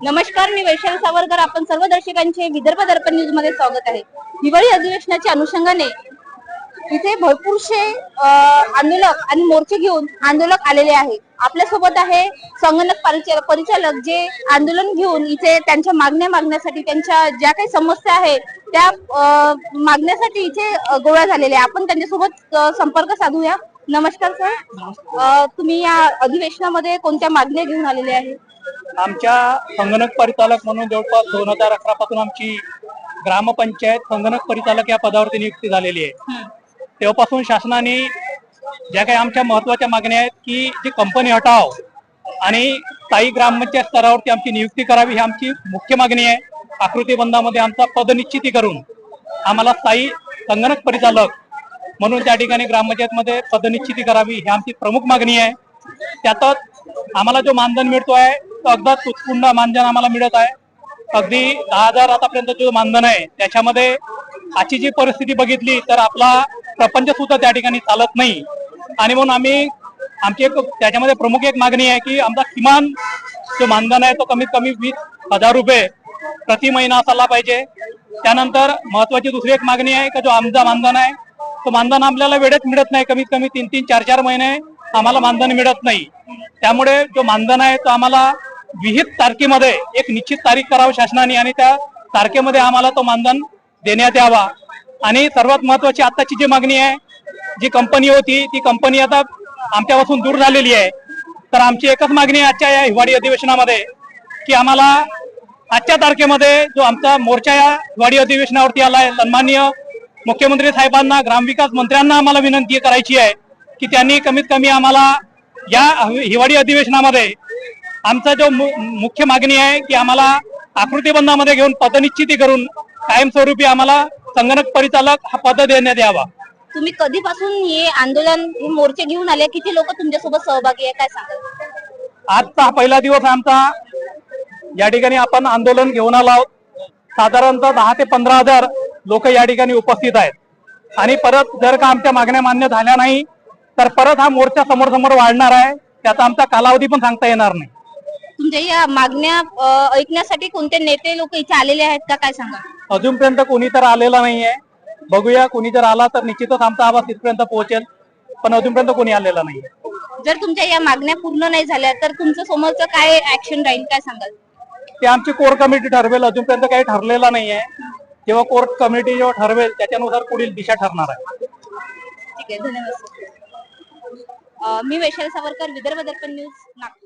नमस्कार मी वैशाली सावरकर. आपण सर्व दर्शकांचे विदर्भ दर्पण न्यूजमध्ये स्वागत आहे. दिवाळी अधिवेशनाच्या अनुषंगाने इथे भरपूरसे आंदोलक आणि मोर्चे घेऊन आंदोलक आलेले आहे आपल्यासोबत आहे संगणक परिचालक जे आंदोलन घेऊन इथे त्यांच्या मागण्या मागण्यासाठी त्यांच्या ज्या काही समस्या आहेत त्या अ, मागण्यासाठी इथे गोळा झालेले आहे आपण त्यांच्यासोबत संपर्क साधूया. नमस्कार सर. तुम्ही या अधिवेशनामध्ये कोणत्या मागण्या घेऊन आलेले आहेत? आमच्या संगणक परिचालक म्हणून जवळपास दोन हजार अकरा पासून आमची ग्रामपंचायत संगणक परिचालक या पदावरती नियुक्ती झालेली आहे. तेव्हापासून शासनाने ज्या काही आमच्या महत्त्वाच्या मागण्या आहेत की जी कंपनी हटाव आणि स्थायी ग्रामपंचायत स्तरावरती आमची नियुक्ती करावी ही आमची मुख्य मागणी आहे. आकृतीबंधामध्ये आमचा पदनिश्चिती करून आम्हाला स्थायी संगणक परिचालक म्हणून त्या ठिकाणी ग्रामपंचायतमध्ये पदनिश्चिती करावी ही आमची प्रमुख मागणी आहे. त्यातच आम्हाला जो मानधन मिळतो आहे तो अगदा मानधन आम्हाला मिळत आहे. अगदी दहा हजार आतापर्यंत जो मानधन आहे त्याच्यामध्ये आजची जी परिस्थिती बघितली तर आपला प्रपंच सुद्धा त्या ठिकाणी चालत नाही. आणि म्हणून आम्ही आमची एक त्याच्यामध्ये प्रमुख एक मागणी आहे की आमचा किमान जो मानधन आहे तो कमीत कमी वीस हजार रुपये प्रति महिना असायला पाहिजे. त्यानंतर महत्वाची दुसरी एक मागणी आहे का जो आमचा मानधन आहे तो मानधन आपल्याला वेळेत मिळत नाही. कमीत कमी तीन तीन चार चार महिने आम्हाला मानधन मिळत नाही. त्यामुळे जो मानधन आहे तो आम्हाला विहित तारखेमध्ये एक निश्चित तारीख करावं शासनाने आणि त्या तारखेमध्ये आम्हाला तो मानधन देण्यात यावा. आणि सर्वात महत्वाची आताची जी मागणी आहे जी कंपनी होती ती कंपनी आता आमच्यापासून दूर झालेली आहे. तर आमची एकच मागणी आजच्या या हिवाळी अधिवेशनामध्ये की आम्हाला आजच्या तारखेमध्ये जो आमचा मोर्चा या हिवाळी अधिवेशनावरती आला आहे सन्माननीय मुख्यमंत्री साहेबांना ग्रामविकास मंत्र्यांना आम्हाला विनंती करायची आहे की त्यांनी कमीत कमी आम्हाला या हिवाळी अधिवेशनामध्ये आमचा जो मुख्य मागणी आहे की आम्हाला आकृतीबंधामध्ये घेऊन पदनिश्चिती करून कायमस्वरूपी आम्हाला संगणक परिचालक हा पद देण्यात यावा. तुम्ही कधीपासून हे आंदोलन हे मोर्चे घेऊन आले? किती लोक तुमच्यासोबत सहभागी आहे? काय सांगाल? आजचा पहिला दिवस आमचा. या ठिकाणी आपण आंदोलन घेऊन आलो आहोत. साधारणतः दहा ते पंधरा हजार लोक या ठिकाणी उपस्थित आहेत. आणि परत जर का आमच्या मागण्या मान्य झाल्या नाही तर परत हा मोर्चा समोर समोर वाढणार आहे. त्याचा आमचा कालावधी पण सांगता येणार नाही. तुमच्या या मागण्या अ, ऐकण्यासाठी कोणते नेते लोक इथे आलेले आहेत का? काय सांगा? अजूनपर्यंत कोणी तर आलेला नाहीये. बघूया कोणी जर आला तर निश्चितच आमचा आवाज तिथपर्यंत पोहोचेल पण अजूनपर्यंत कोणी आलेला नाही जर तुमच्या या मागण्या पूर्ण नाही झाल्या तर तुमचं समोरचं काय ऍक्शन राहील? काय सांगाल? ते आमची कोर कमिटी ठरवेल अजूनपर्यंत काही ठरलेलं नाहीये. जेव्हा कोर कमिटी जेव्हा ठरवेल त्याच्यानुसार पुढील दिशा ठरणार आहे. ठीक आहे धन्यवाद सर. अ, मी वैशाली सावरकर विदर्भ दर्पण न्यूज नागपूर.